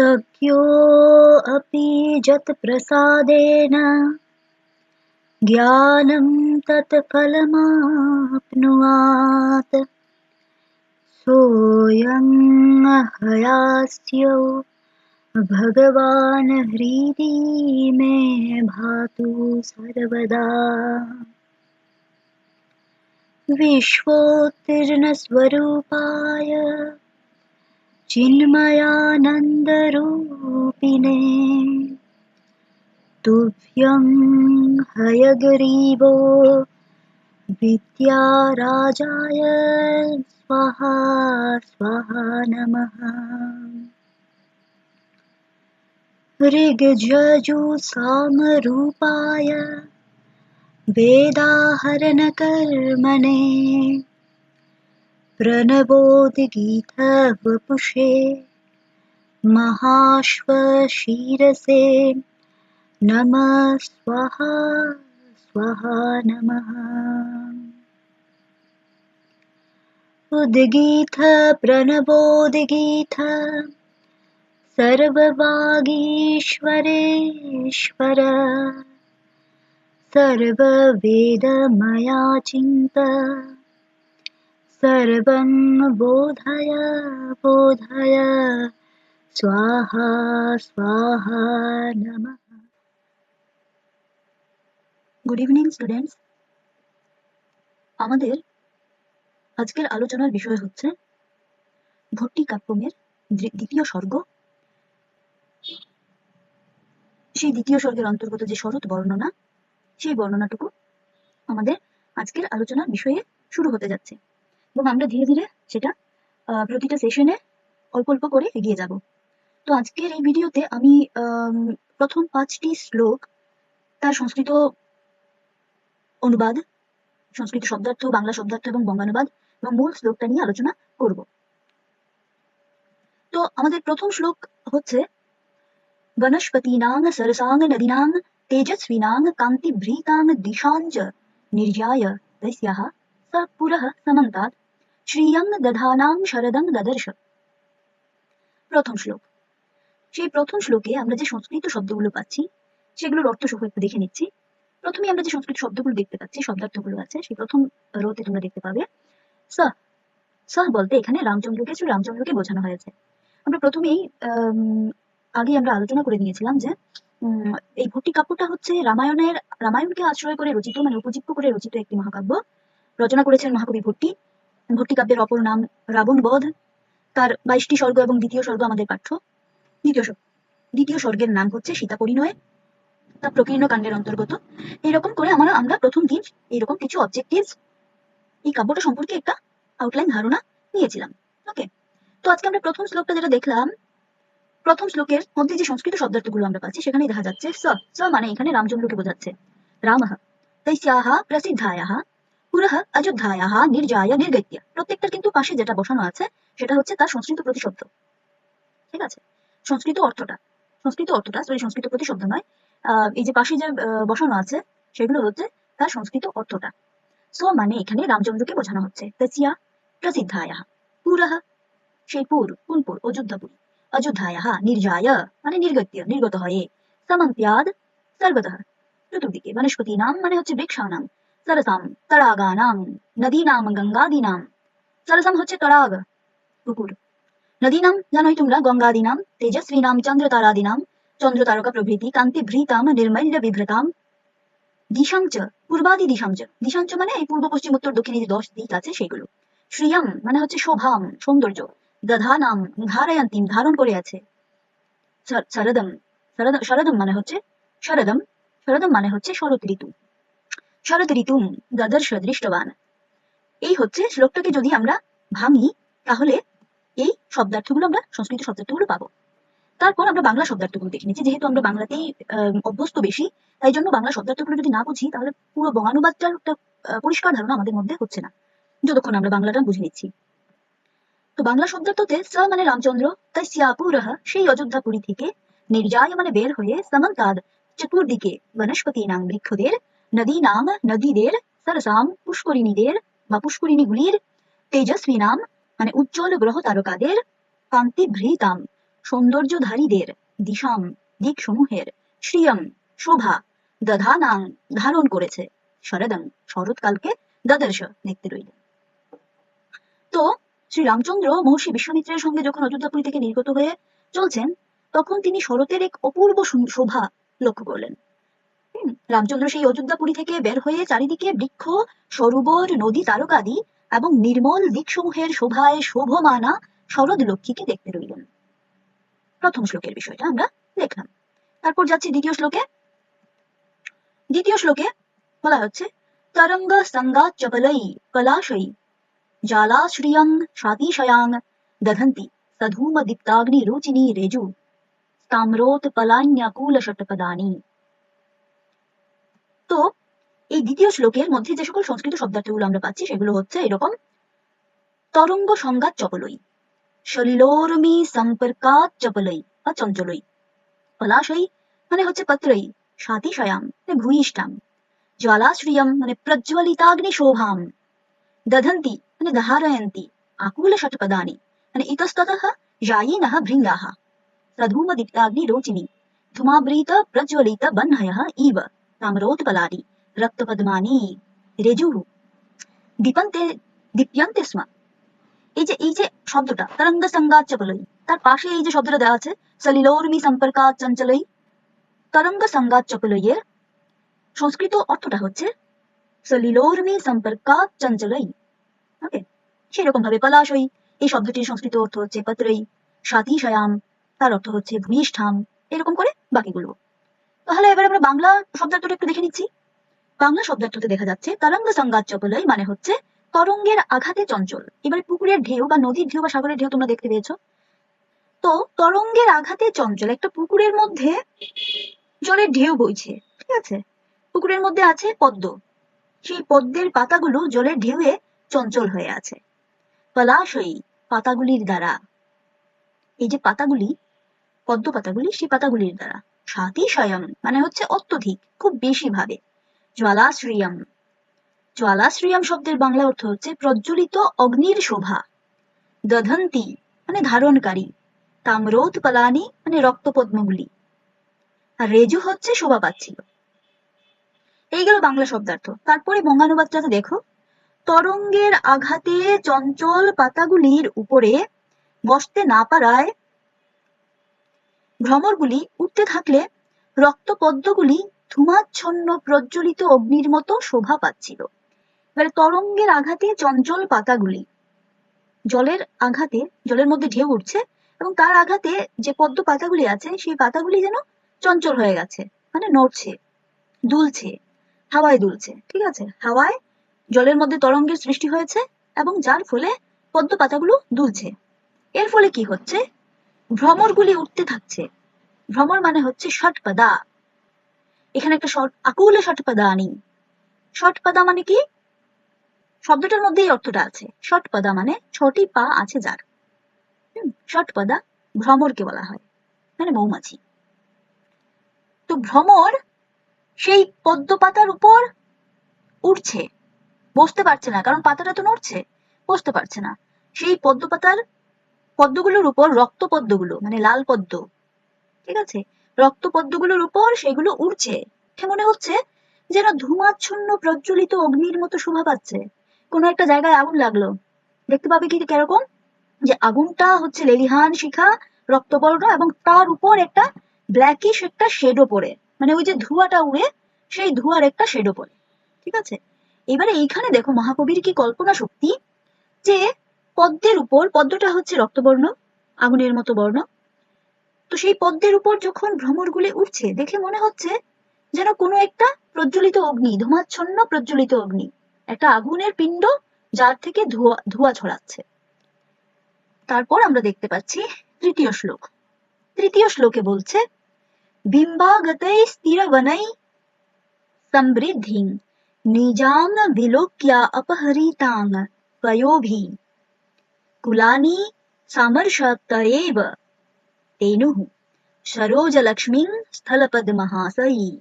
सख्योऽपि जत्प्रसादेन। ज्ञानं तत्फलमाप्नुयात् सोऽयं हयास्यो भगवान् हृदि मे भातु सर्वदा। विश्वोत्तीर्णस्वरूपाय चिन्मयानन्दरूपिणे तुभ्यं हयग्रीवो विद्याराजाय स्वाहा स्वाहा नमः। ऋग्जजुसामरूपाय वेदाहरणकर्मणे प्रणवोद्गीतवपुषे महाश्वशीरसे नमः स्वाहा स्वाहा नमः। उद्गीत प्रणवोद्गीत सर्ववागीश्वरेश्वर सर्ववेदमया चिन्त सर्वं बोधय बोधय स्वाहा स्वाहा नमः গুড ইভিনিং স্টুডেন্টস আমাদের আজকের আলোচনার বিষয় হচ্ছে ভট্টি কাব্যমের দ্বি- দ্বিতীয় স্বর্গ সেই দ্বিতীয় স্বর্গের অন্তর্গত যে শরৎ বর্ণনা সেই বর্ণনাটুকু আমাদের আজকের আলোচনার বিষয়ে শুরু হতে যাচ্ছে এবং আমরা ধীরে ধীরে সেটা প্রতিটা সেশনে অল্প অল্প করে এগিয়ে যাব। তো আজকের এই ভিডিওতে আমি প্রথম পাঁচটি শ্লোক, তার সংস্কৃত অনুবাদ, সংস্কৃত শব্দার্থ, বাংলা শব্দার্থ এবং বঙ্গানুবাদ এবং মূল শ্লোকটা নিয়ে আলোচনা করব। তো আমাদের প্রথম শ্লোক হচ্ছে, বনস্পতিনাং সরসাং নদীনাং তেজস্বিনাং কান্তিভৃতাং দিশাঞ্চ নির্যায় স পুরঃ সমন্তাৎ শ্রিয়ং দধানাং শরদং দদর্শ প্রথম শ্লোক। সেই প্রথম শ্লোকে আমরা যে সংস্কৃত শব্দগুলো পাচ্ছি, সেগুলোর অর্থ সহ একটু দেখে নিচ্ছি। প্রথমে আমরা যে সংস্কৃত শব্দগুলো দেখতে পাচ্ছি, শব্দার্থগুলো আছে, সেই প্রথম রোতে তোমরা দেখতে পাবে। স বলতে এখানে রামচন্দ্রকে শ্রী রামচন্দ্রকে বোঝানো হয়েছে। আমরা প্রথমেই আগে আমরা আলোচনা করে নিয়েছিলাম যে এই ভট্টি কাব্যটা হচ্ছে রামায়ণের, রামায়ণকে আশ্রয় করে রচিত মানে উপজীব্য করে রচিত একটি মহাকাব্য। রচনা করেছেন মহাকবি ভট্টি। ভট্টি কাব্যের অপর নাম রাবণ বধ। তার বাইশটি স্বর্গ এবং দ্বিতীয় স্বর্গ আমাদের পাঠ্য। দ্বিতীয় দ্বিতীয় স্বর্গের নাম হচ্ছে সীতা পরিণয় তা প্রকীর্ণ কাণ্ডের অন্তর্গত। এরকম করে আমরা আমরা প্রথম দিন এরকম কিছু অবজেক্টিভস এই কাব্যটা সম্পর্কে একটা আউটলাইন ধারণা নিয়েছিলাম। ওকে তো আজকে আমরা প্রথম শ্লোকটা যেটা দেখলাম, প্রথম শ্লোকের মধ্যে যে সংস্কৃত শব্দার্থগুলো আমরা পাচ্ছি সেখানে দেখা যাচ্ছে স। মানে এখানে রামচন্দ্রকে বোঝাচ্ছে। রামঃ তৈস্যাহ প্রসিদ্ধায়াহ পুরঃ অযোধ্যায়াহ নির্জায় নির্গত্য। প্রত্যেকটার কিন্তু পাশে যেটা বসানো আছে, সেটা হচ্ছে তার সংস্কৃত প্রতিশব্দ। ঠিক আছে? সংস্কৃত অর্থটা। সংস্কৃত অর্থটা সরি সংস্কৃত প্রতিশব্দ নয়। এই যে পাশে যে বসানো আছে, সেগুলো হচ্ছে তার সংস্কৃত অর্থটা। সো মানে এখানে রামচন্দ্রকে বোঝানো হচ্ছে। তস্যা প্রসিদ্ধায়াহ। পুরঃ সেই পুর কোন পুর অযোধ্যাপুরী অযোধ্যায়াহ নির্জায় মানে নির্গত্য, নির্গত হয়ে। সমন্ত্যাদ সর্বতঃ। চতুর্দিকে বনস্পতি নাম মানে হচ্ছে বৃক্ষানাম। সরসাম তড়াগানাম নদীনাম গঙ্গাদীনাম সরসাম হচ্ছে তড়াগ পুকুর নদীনাম জানোই তোমরা গঙ্গাদীনাম তেজস্বিনাম চন্দ্র তারাদীনাম চন্দ্র তারকা প্রভৃতি কান্তি ভৃতাম নির্মল্য বিভ্রতাম দিশাঞ্চ পূর্বাদি দিশাঞ্চ দিশাঞ্চ মানে এই পূর্ব পশ্চিম উত্তর দক্ষিণে যে দশ দিক আছে সেগুলো শ্রিয়ম মানে হচ্ছে শোভাম সৌন্দর্য দধানাম ধারয়ন্তিম ধারণ করে আছে। শর- শরদম শরদ- শরদম মানে হচ্ছে শরদম শরদম মানে হচ্ছে শরৎ ঋতু শরৎ ঋতুম দদর্শ দৃষ্টবান এই হচ্ছে শ্লোকটাকে যদি আমরা ভাঙি, তাহলে এই শব্দার্থগুলো আমরা, সংস্কৃত শব্দার্থগুলো পাবো। তারপর আমরা বাংলা শব্দার্থগুলো দেখে নিচ্ছি। যেহেতু আমরা বাংলাতেই অভ্যস্ত বেশি, তাই জন্য বাংলা শব্দার্থগুলো যদি না বুঝি, তাহলে পুরো বঙ্গানুবাদটার একটা পরিষ্কার ধারণা আমাদের মধ্যে হচ্ছে না। যতক্ষণ আমরা বাংলাটা বুঝে নিচ্ছি। তো বাংলা শব্দার্থতে স মানে রামচন্দ্র, তাই সিয়াপুরহ সেই অযোধ্যাপুরী থেকে নির্যায় মানে বের হয়ে সমন্তাদ, চতুর্দিকে বনস্পতি নাম বৃক্ষদের নদী নাম নদীদের সরসাম পুষ্করিণীদের বা পুষ্করিণীগুলির তেজস্বী নাম মানে উজ্জ্বল গ্রহ তারকাদের কান্তি ভৃতাম সৌন্দর্যধারীদের দিশাম দিকসমূহের শ্রিয়ম শোভা দধানাং ধারণ করেছে শরদং শরৎকালকে দদর্শ দেখতে রইলেন। তো শ্রী রামচন্দ্র মহর্ষি বিশ্বামিত্রের সঙ্গে যখন অযোধ্যাপুরী থেকে নির্গত হয়ে চলছেন, তখন তিনি শরতের এক অপূর্ব শোভা লক্ষ্য করলেন। রামচন্দ্র সেই অযোধ্যাপুরী থেকে বের হয়ে চারিদিকে বৃক্ষ, সরোবর, নদী তারকাদি এবং নির্মল দিকসমূহের শোভায় শোভমানা শরদ লক্ষ্মীকে দেখতে রইলেন। প্রথম শ্লোকের বিষয়টা আমরা দেখলাম। তারপর যাচ্ছি দ্বিতীয় শ্লোকে। দ্বিতীয় শ্লোকে বলা হচ্ছে, তরঙ্গ সঙ্গাত চপলই কলাশই জালাশ্রিয়ং সাতিশয়াং দধন্তি সধূম দীপ্তাগ্নি রুচিনি রেজু তাম্রোত পলান্যাকুল ষটপদানি তো এই দ্বিতীয় শ্লোকের মধ্যে যে সকল সংস্কৃত শব্দার্থগুলো আমরা পাচ্ছি, সেগুলো হচ্ছে এরকম, তরঙ্গ সংঘাত চপলই, সলিলোরমি সম্পর্কাত চপলই বা চঞ্চলই, পলাশই মানে হচ্ছে পত্রই, সাতিশয়াম মানে ভূয়িষ্টাম জ্বালাশ্রিয়াম মানে প্রজ্বলিতাগ্নি শোভাম দধন্তি মানে দহারয়ন্তি আকুল ষটপদানি মানে ইতস্ততঃ যায়িনহ ভৃঙ্গাহ সধূমদীপ্তাগ্নি রোচিনী ধুমাব্রীত প্রজ্বলিত বহ্নয়ঃ ইব। ताम्रोत्पलानि रक्तपद्मानि রেজুহ দীপন্তে দীপ্যন্তে স্ম এই যে এই যে শব্দটা তরঙ্গ সংগাত চপলই তার পাশে এই যে শব্দটা দেওয়া আছে সলিলোর্মি সম্পর্কাত চঞ্চলই তরঙ্গ সংগাত চপলইয়ের সংস্কৃত অর্থটা হচ্ছে সলিলোর্মি সম্পর্কাত চঞ্চলই ওকে সেরকম ভাবে পলাশই এই শব্দটির সংস্কৃত অর্থ হচ্ছে পত্রই সাতিশয়াম তার অর্থ হচ্ছে ভূমিষ্ঠাম এরকম করে বাকিগুলো তাহলে এবার আমরা বাংলা শব্দার্থটা একটু দেখে নিচ্ছি। বাংলা শব্দার্থতে দেখা যাচ্ছে, তরঙ্গ সংগাত চপলই মানে হচ্ছে তরঙ্গের আঘাতে চঞ্চল। এবার পুকুরের ঢেউ বা নদীর ঢেউ বা সাগরের ঢেউ তোমরা দেখতে পেয়েছ। তো তরঙ্গের আঘাতে চঞ্চল, একটা পুকুরের মধ্যে জলের ঢেউ বইছে, ঠিক আছে? পুকুরের মধ্যে আছে পদ্ম। সেই পদ্মের পাতাগুলো জলের ঢেউয়ে চঞ্চল হয়ে আছে। পলাশই পাতাগুলির দ্বারা। এই যে পাতাগুলি, পদ্ম পাতাগুলি, সেই পাতাগুলির দ্বারা। সাতিশয়ম মানে হচ্ছে অত্যধিক, খুব বেশি ভাবে। জ্বালাশ্রিয়ম। জ্বালাশ্রিয়ম শব্দের বাংলা অর্থ হচ্ছে প্রজ্বলিত অগ্নির শোভা। দধন্তি মানে ধারণকারী। তাম্রোত পলানি মানে রক্তপদ্মগুলি। আর রেজু হচ্ছে শোভা পাচ্ছিল এই গেল বাংলা শব্দার্থ। তারপরে বঙ্গানুবাদটাতে দেখো। তরঙ্গের আঘাতে চঞ্চল পাতাগুলির উপরে বসতে না পারায় ভ্রমরগুলি উঠতে থাকলে রক্তপদ্মগুলি ধুমাচ্ছন্ন প্রজ্বলিত অগ্নির মতো শোভা পাচ্ছিল। এবারে তরঙ্গের আঘাতে চঞ্চল পাতাগুলি, জলের আঘাতে, জলের মধ্যে ঢেউ উঠছে এবং তার আঘাতে যে পদ্ম পাতাগুলি আছে, সেই পাতাগুলি যেন চঞ্চল হয়ে গেছে মানে নড়ছে, দুলছে, হাওয়ায় দুলছে, ঠিক আছে? হাওয়ায় জলের মধ্যে তরঙ্গের সৃষ্টি হয়েছে এবং যার ফলে পদ্ম পাতাগুলো দুলছে। এর ফলে কি হচ্ছে? ভ্রমরগুলি উঠতে থাকছে। ভ্রমর মানে হচ্ছে ষটপদা এখানে একটা শর্ট আকুলে ষটপদা আনি। ষটপদা মানে কি? শব্দটার মধ্যে এই অর্থটা আছে। ষটপদা মানে ছটি পা আছে যার। ষটপদা ভ্রমরকে বলা হয়। মানে মৌমাছি। তো ভ্রমর সেই পদ্ম পাতার উপর উঠছে বসতে পারছে না, কারণ পাতাটা তো নড়ছে। বসতে পারছে না। সেই পদ্ম পাতার পদ্মগুলোর উপর রক্ত পদ্মগুলো মানে লাল পদ্ম। ঠিক আছে? রক্ত পদ্মগুলোর উপর সেগুলো উড়ছে। মনে হচ্ছে যেন ধূমাচ্ছন্ন প্রজ্বলিত অগ্নির মতো শোভা পাচ্ছে। কোনো একটা জায়গায় আগুন লাগল। দেখতে পাবে কি কীরকম? যে আগুনটা হচ্ছে লেলিহান শিখা, রক্তবর্ণ এবং তার উপর একটা ব্ল্যাকিশ একটা শেডও পড়ে। মানে ওই যে ধোঁয়াটা উড়ে, সেই ধোঁয়ার একটা শেডও পড়ে। ঠিক আছে? এবারে এইখানে দেখো মহাকবির কি কল্পনা শক্তি যে পদ্মের উপর, পদ্মটা হচ্ছে রক্তবর্ণ, আগুনের মতো বর্ণ। তো সেই পদ্মের উপর যখন ভ্রমরগুলি উঠছে দেখে মনে হচ্ছে যেন কোনো একটা প্রজ্বলিত অগ্নি, ধূমাচ্ছন্ন প্রজ্বলিত অগ্নি, একটা আগুনের পিণ্ড যার থেকে ধোঁয়া ধোঁয়া ছড়াচ্ছে। তারপর আমরা দেখতে পাচ্ছি তৃতীয় শ্লোক। তৃতীয় শ্লোকে বলছে, বিম্বাগতৈ স্থিরবনৈ সমৃদ্ধিং, নিজাম বিলোক্য়া অপহরিতাং পয়োভি কুলানি সামর্ষতয়েব তেনুঃ সরোজলক্ষ্মীং স্থলপদ্মহাসয়ী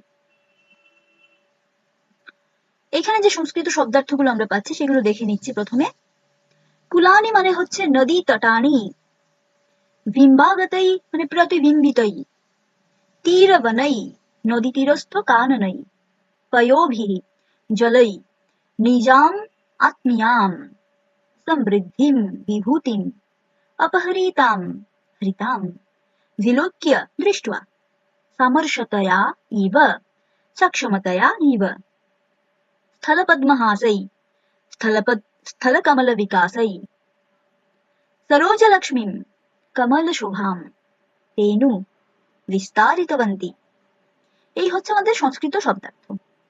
এখানে যে সংস্কৃত শব্দার্থগুলো আমরা পাচ্ছি, সেগুলো দেখে নিচ্ছি প্রথমে। কুলানি মানে হচ্ছে নদী তটানি বিম্বাগতই মানে প্রতিবিম্বিতই তীরবনই নদী তীরস্থ কাননই পয়োभिः জলই নিজাম আত্মীয়াম। সমৃদ্ধিম বিভূতিম अपहरीतां हरितां विलोक्य दृष्ट्वा सामर्शतया इव सक्षमतया इव स्थलपद्महासै स्थलपद् स्थलकमलविकासै सरोजलक्ष्मीं कमलशोभां তেনু বিস্তারিতবন্তী এই হচ্ছে আমাদের সংস্কৃত শব্দার্থ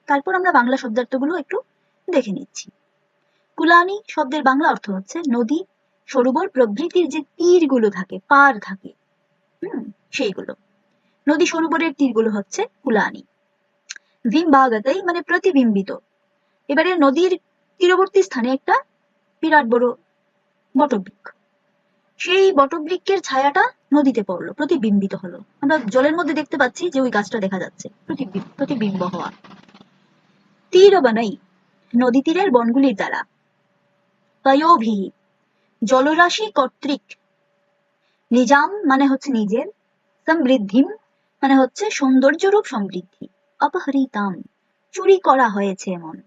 তারপর আমরা বাংলা শব্দার্থগুলো একটু দেখে নিচ্ছি কুলানি শব্দের বাংলা অর্থ হচ্ছে নদী, সরোবর, প্রভৃতির যে তীরগুলো থাকে, পার থাকে। হুম, সেইগুলো। নদী সরোবরের তীরগুলো হচ্ছে কুলানি। বিম্বাগতাই মানে প্রতিবিম্বিত। এবারে নদীর তীরবর্তী স্থানে একটা বিরাট বড় বটবৃক্ষ। সেই বটবৃক্ষের ছায়াটা নদীতে পড়ল, প্রতিবিম্বিত হলো। আমরা জলের মধ্যে দেখতে পাচ্ছি যে ওই গাছটা দেখা যাচ্ছে, প্রতিবি- প্রতিবিম্ব হওয়া। তীর বানাই নদী তীরের বনগুলির দ্বারা পয়োভি জলরাশি কর্তৃক নিজাম মানে হচ্ছে নিজের, সমৃদ্ধিম মানে হচ্ছে সৌন্দর্যরূপ সমৃদ্ধি, অপহরিতাম, চুরি করা হয়েছে এমন।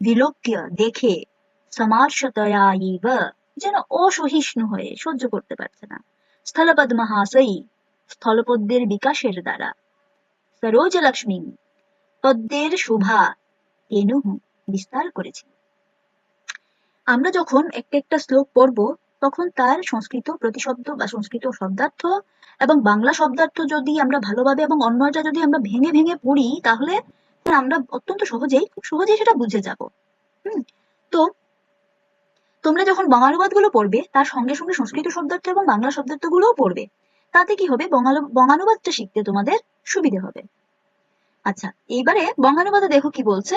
বিলোক্য, দেখে সমার্শতয়া ইব যেন অসহিষ্ণু হয়ে সহ্য করতে পারছে না। স্থলপদ মহাশয়ী, স্থলপদ্মের বিকাশের দ্বারা। সরোজ লক্ষ্মী, পদ্মের শোভা এনু বিস্তার করেছে আমরা যখন একটা একটা শ্লোক পড়ব, তখন তার সংস্কৃত প্রতিশব্দ বা সংস্কৃত শব্দার্থ এবং বাংলা শব্দার্থ যদি আমরা ভালোভাবে এবং অন্যটা যদি আমরা ভেঙে ভেঙে পড়ি, তাহলে আমরা অত্যন্ত সহজেই, খুব সহজেই সেটা বুঝে যাব। হুম? তো তোমরা যখন বঙ্গানুবাদগুলো পড়বে, তার সঙ্গে সঙ্গে সংস্কৃত শব্দার্থ এবং বাংলা শব্দার্থ গুলোও পড়বে। তাতে কি হবে? বঙ্গানুবাদটা শিখতে তোমাদের সুবিধে হবে। আচ্ছা এইবারে বঙ্গানুবাদে দেখো কি বলছে।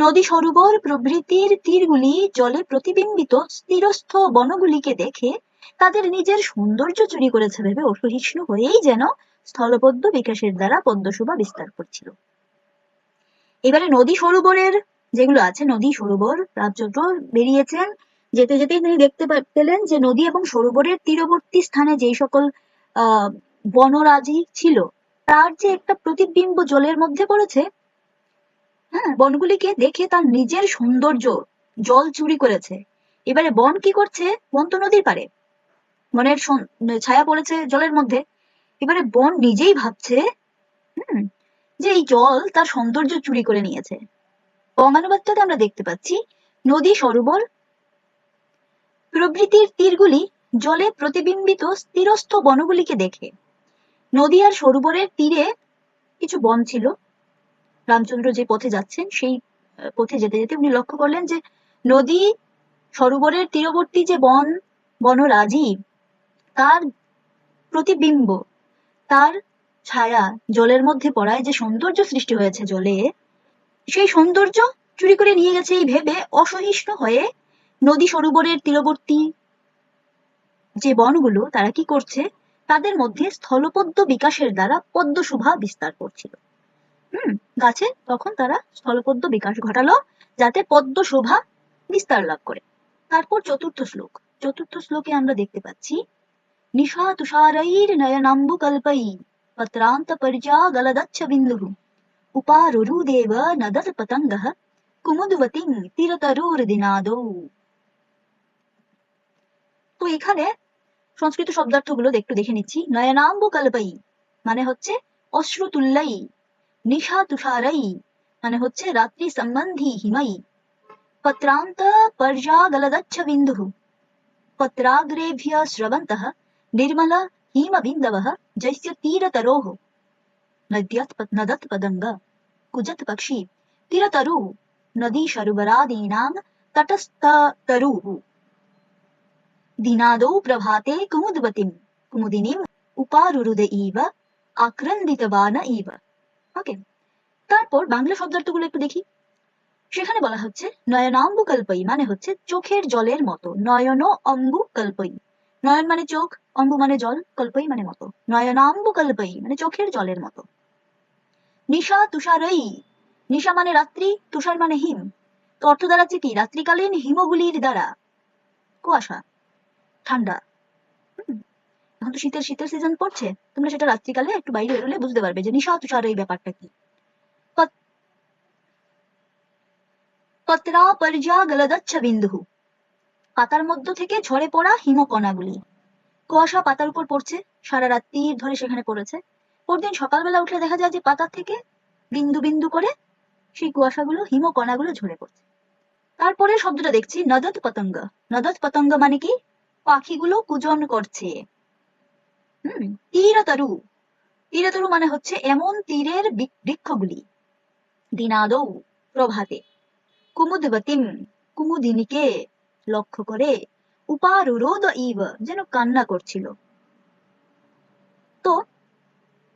নদী সরোবর প্রভৃতির তীরগুলি জলে প্রতিবিম্বিত স্থিরস্থ বনগুলিকে দেখে তাদের নিজের সৌন্দর্য চুরি করেছে ভেবে অসহিষ্ণু হয়েই যেন স্থলপদ্ম বিকাশের দ্বারা পদ্মশোভা বিস্তার করছিল। এবারে নদী সরোবরের যেগুলো আছে, নদী সরোবর, রাজচন্দ্র বেরিয়েছেন। যেতে যেতে তিনি দেখতে পেলেন যে নদী এবং সরোবরের তীরবর্তী স্থানে যেই সকল, আহ, বনরাজি ছিল, তার যে একটা প্রতিবিম্ব জলের মধ্যে পড়েছে হ্যাঁ বনগুলিকে দেখে তার নিজের সৌন্দর্য, জল চুরি করেছে। এবারে বন কি করছে? বন তো নদীর পারে বনের ছায়া পড়েছে জলের মধ্যে। এবারে বন নিজেই ভাবছে, হুম, যে এই জল তার সৌন্দর্য চুরি করে নিয়েছে। বঙ্গানুবাদটাতে আমরা দেখতে পাচ্ছি, নদী সরোবর। প্রভৃতির তীরগুলি জলে প্রতিবিম্বিত স্থিরস্থ বনগুলিকে দেখে। নদী আর সরোবরের তীরে কিছু বন ছিল। রামচন্দ্র যে পথে যাচ্ছেন, সেই পথে যেতে যেতে উনি লক্ষ্য করলেন যে নদী সরোবরের তীরবর্তী যে বন, বনরাজি, তার প্রতিবিম্ব, তার ছায়া জলের মধ্যে পড়ায় যে সৌন্দর্য সৃষ্টি হয়েছে জলে, সেই সৌন্দর্য চুরি করে নিয়ে গেছে এই ভেবে অসহিষ্ণু হয়ে নদী সরোবরের তীরবর্তী যে বনগুলো, তারা কি করছে? তাদের মধ্যে স্থলপদ্ম বিকাশের দ্বারা পদ্মশোভা বিস্তার করছিল। হুম, গাছে তখন তারা স্থলপদ্ম বিকাশ ঘটালো, যাতে পদ্ম শোভা বিস্তার লাভ করে। তারপর চতুর্থ শ্লোক। চতুর্থ শ্লোকে আমরা দেখতে পাচ্ছি নিশা তুষারৈর নয়নাম্বু কল্পৈ পত্রান্ত পর্যা গলদচ্ছ বিন্দুঃ উপারুরুদেব নদত পতঙ্গः কুমুদবতীং তীরতরুর্দিনাদৌ তো এখানে সংস্কৃত শব্দার্থগুলো একটু দেখে নিচ্ছি। নয়নাম্বু কল্পৈ মানে হচ্ছে অশ্রুতুল্লাই নিশা তুষারೈ মানে হচ্ছে রাত্রি সম্বন্ধী হিমೈ পত্রান্ত পর্যাগলদচ্ছ বিন্দুঃ পত্রাগ্রেভ্য স্রবন্তः निर्मल हिमबिन्दवः जैस्य तीरतरोः नद्यत् नदत् पदङ्ग कुजत् पक्षी तीरतरु नदी शरुवरादीनां तटस्थतरुः दिनादौ प्रभाते कुमुदवतीं कुमुदिनीम् उपारुरुद इव আক্রন্দিতবান ইব ওকে। তারপর বাংলা শব্দার্থগুলো একটু দেখি। সেখানে বলা হচ্ছে নয়নাম্বু কল্পই মানে হচ্ছে চোখের জলের মতো। নয়ন অম্বু কল্পই নয়ন মানে চোখ, অম্বু মানে জল, কল্পই মানে মতো। নয়নাম্বু কল্পই মানে চোখের জলের মতো। নিশা তুষারই। নিশা মানে রাত্রি, তুষার মানে হিম। তো অর্থ দাঁড়াচ্ছে কি? রাত্রিকালীন হিমগুলির দ্বারা। কুয়াশা। ঠান্ডা। এখন তো শীতের শীতের সিজন পড়ছে। তোমরা সেটা রাত্রিকালে একটু বাইরে বেরোলে বুঝতে পারবে যে নিশা তুষার এই ব্যাপারটা কি। পত্রা পর্যা গলদচ্ছ বিন্দু পাতার মধ্য থেকে ঝরে পড়া হিমকণাগুলি। কুয়াশা পাতার উপর পড়ছে, সারা রাত্রির ধরে সেখানে পড়েছে। পরদিন সকালবেলা উঠলে দেখা যায় যে পাতার থেকে বিন্দু বিন্দু করে সেই কুয়াশাগুলো, হিমকণাগুলো ঝরে পড়ছে। তারপরে শব্দটা দেখছি, নদত পতঙ্গ। নদত পতঙ্গ মানে কি? পাখিগুলো কুজন করছে। তীরতরু তীরতরু মানে হচ্ছে এমন তীরের বৃক্ষগুলি। দিনাদৌ, প্রভাতে। কুমুদবতিম, কুমুদিনীকে লক্ষ্য করে উপারুরোদ ইব যেন কান্না করছিল। তো,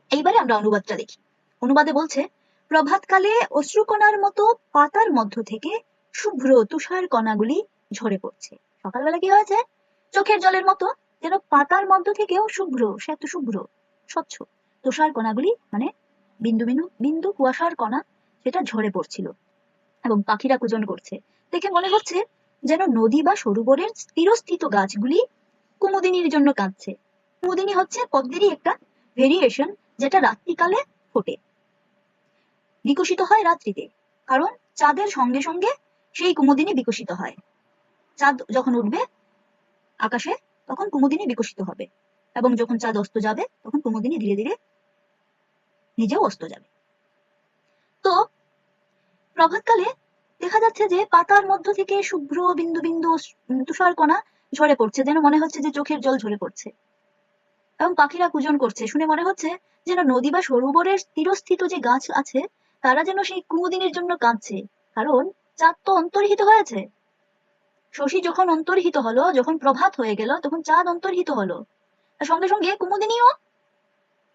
এইবারে আমরা অনুবাদটা দেখি। অনুবাদে বলছে, প্রভাতকালে অশ্রুকণার মতো পাতার মধ্য থেকে শুভ্র তুষার কণাগুলি ঝরে পড়ছে। সকালবেলা কি হয়েছে? চোখের জলের মতো যেন পাতার মধ্য থেকেও শুভ্র সে এত শুভ্র, স্বচ্ছ। তুষার কণাগুলি মানে বিন্দু বিন্দু বিন্দু কুয়াশার কণা সেটা ঝরে পড়ছিল এবং পাখিরা কুজন করছে। দেখে মনে হচ্ছে যেন নদী বা সরোবরের স্থিরস্থিত গাছগুলি কুমুদিনীর জন্য কাঁদছে। কুমুদিনী হচ্ছে পদ্মেরই একটা ভেরিয়েশন যেটা রাত্রিকালে ফোটে। বিকশিত হয় রাত্রিতে, কারণ চাঁদের সঙ্গে সঙ্গে সেই কুমুদিনী বিকশিত হয়। চাঁদ যখন উঠবে, আকাশে তখন কুমুদিনী বিকশিত হবে। এবং যখন চাঁদ অস্ত যাবে, তখন কুমুদিনী ধীরে ধীরে নিজেও অস্ত যাবে। তো, প্রভাতকালে দেখা যাচ্ছে যে পাতার মধ্য থেকে শুভ্র বিন্দু বিন্দু তুষার কণা ঝরে পড়ছে, যেন মনে হচ্ছে যে চোখের জল ঝরে পড়ছে। এবং পাখিরা কুজন করছে। শুনে মনে হচ্ছে যেন নদী বা সরোবরের তীরস্থিত যে গাছ আছে, তারা যেন সেই কুমুদিনীর জন্য কাঁদছে। কারণ চাঁদ তো অন্তর্হিত হয়েছে। শশী যখন অন্তর্হিত হলো, যখন প্রভাত হয়ে গেল, তখন চাঁদ অন্তর্হিত হলো। সঙ্গে সঙ্গে কুমুদিনীও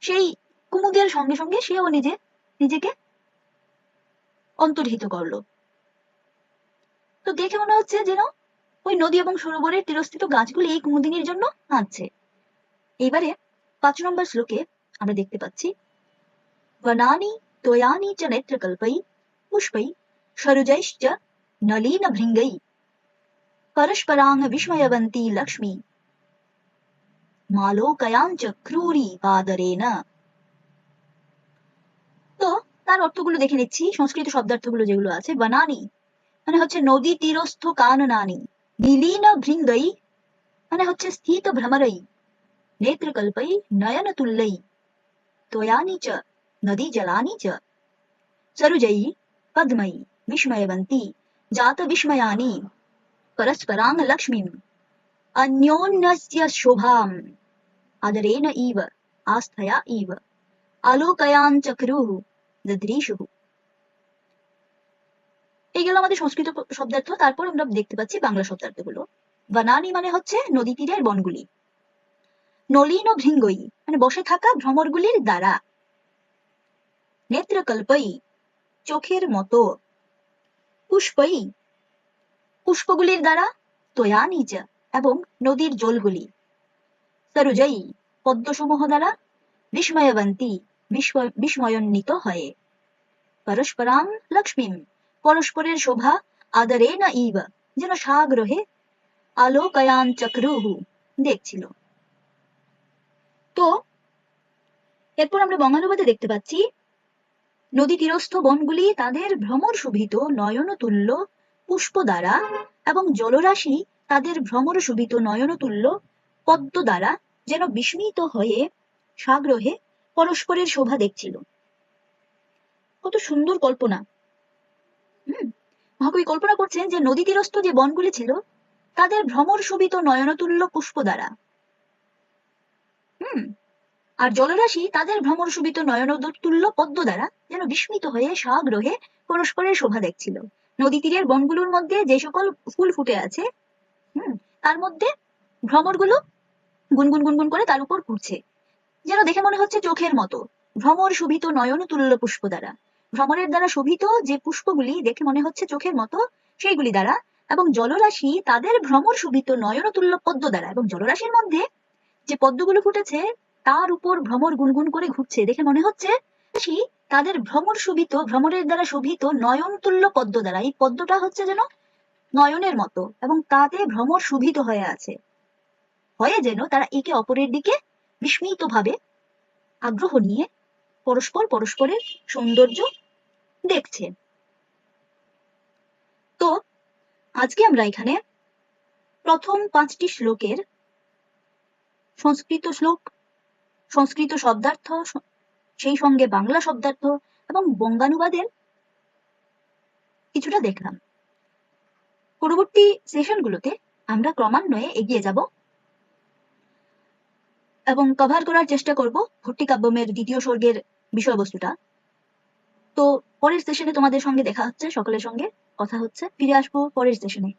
সেই কুমুদের সঙ্গে সঙ্গে সেও নিজে, নিজেকে অন্তর্হিত করল। তো দেখে মনে হচ্ছে যেন ওই নদী এবং সরোবরের তীরস্থিত গাছগুলি এই কুমুদিনীর জন্য হাঁটছে এইবারে পাঁচ নম্বর শ্লোকে আমরা দেখতে পাচ্ছি বনানি তোয়ানি চ নেত্রকল্পই পুষ্পই সরুজৈশ্চ নলীন ভৃঙ্গই परस्पराङ् विस्मयवन्ती लक्ष्मी মালোকয়াঞ্চ ক্রূরি পাদরেন তো তার অর্থগুলো দেখে নিচ্ছি সংস্কৃত শব্দার্থগুলো যেগুলো আছে বনানি মানে হচ্ছে নদী তীরস্থ কাননানি নীলীন ভৃঙ্গই মানে হচ্ছে স্থিত ভ্রমরই নেত্রকল্পই নয়ন তুল্যই त्वयानि च नदी जलानि च सरुजयि पद्मयि विस्मयवन्ती जातविस्मयानि परस्परां लक्ष्मीम् अन्योन्यस्य शोभाम् आदरेण इव आस्थया इव আলোকয়াঞ্চক্রুহ দদৃশুহ এই গেল আমাদের সংস্কৃত শব্দার্থ তারপর আমরা দেখতে পাচ্ছি বাংলা শব্দার্থগুলো বানানি মানে হচ্ছে নদী তীরের বনগুলি নলিন ও ভৃঙ্গই মানে বসে থাকা ভ্রমরগুলির দ্বারা নেত্রকল্পই চোখের মতো পুষ্পই পুষ্পগুলির দ্বারা তোয়ানিচ এবং নদীর জলগুলি। সরুজয়ী পদ্মসমূহ দ্বারা বিস্ময়বন্তী, বিস্ময়- বিস্ময়ান্বিত হয়ে। পরস্পরাং লক্ষ্মীম, পরস্পরের শোভা আদরে না ইব, যেন সাগ্রহে আলোকয়ান চক্রুহু দেখছিল। তো, এরপর আমরা বঙ্গানুবাদে দেখতে পাচ্ছি, নদী তীরস্থ বনগুলি তাদের ভ্রমর শোভিত, নয়নতুল্য পুষ্প দ্বারা এবং জলরাশি তাদের ভ্রমর শোভিত নয়নতুল্য পদ্ম দ্বারা যেন বিস্মিত হয়ে সাগ্রহে পরস্পরের শোভা দেখছিল। কত সুন্দর কল্পনা। হুম, মহাকবি কল্পনা করছেন যে নদী তীরস্থ যে বনগুলি ছিল, তাদের ভ্রমর শোভিত নয়নতুল্য পুষ্প দ্বারা। হুম, আর জলরাশি তাদের ভ্রমর শোভিত নয়নতুল্য পদ্ম দ্বারা যেন বিস্মিত হয়ে সাগ্রহে পরস্পরের শোভা দেখছিল। নদী তীরের বনগুলোর মধ্যে যে সকল ফুল ফুটে আছে, হুম, তার মধ্যে ভ্রমরগুলো গুনগুন গুনগুন করে তার উপর ঘুরছে। যেন দেখে মনে হচ্ছে চোখের মতো। ভ্রমর শোভিত নয়ন তুল্য পুষ্প দ্বারা। ভ্রমরের দ্বারা শোভিত যে পুষ্পগুলি দেখে মনে হচ্ছে চোখের মতো, সেইগুলি দ্বারা। এবং জলরাশি তাদের ভ্রমর শোভিত নয়ন তুল্য পদ্ম দ্বারা। এবং জলরাশির মধ্যে যে পদ্মগুলো ফুটেছে, তার উপর ভ্রমর গুনগুন করে ঘুরছে। দেখে মনে হচ্ছে তাদের ভ্রমর শোভিত, ভ্রমরের দ্বারা শোভিত নয়ন তুল্য পদ্ম দ্বারা। এই পদ্মটা হচ্ছে যেন নয়নের মতো এবং তাতে ভ্রমর শোভিত হয়ে আছে। হয়ে যেন তারা একে অপরের দিকে বিস্মিতভাবে আগ্রহ নিয়ে পরস্পর পরস্পরের সৌন্দর্য দেখছে। তো, আজকে আমরা এখানে প্রথম পাঁচটি শ্লোকের সংস্কৃত শ্লোক, সংস্কৃত শব্দার্থ সেই সঙ্গে বাংলা শব্দার্থ এবং বঙ্গানুবাদের কিছুটা দেখলাম। পরবর্তী সেশনগুলোতে আমরা ক্রমান্বয়ে এগিয়ে যাব এবং কভার করার চেষ্টা করব ভর্তি কাব্যমের দ্বিতীয় স্বর্গের বিষয়বস্তুটা। তো পরের সেশনে তোমাদের সঙ্গে দেখা হচ্ছে, সকলের সঙ্গে কথা হচ্ছে, ফিরে আসব পরের সেশনে।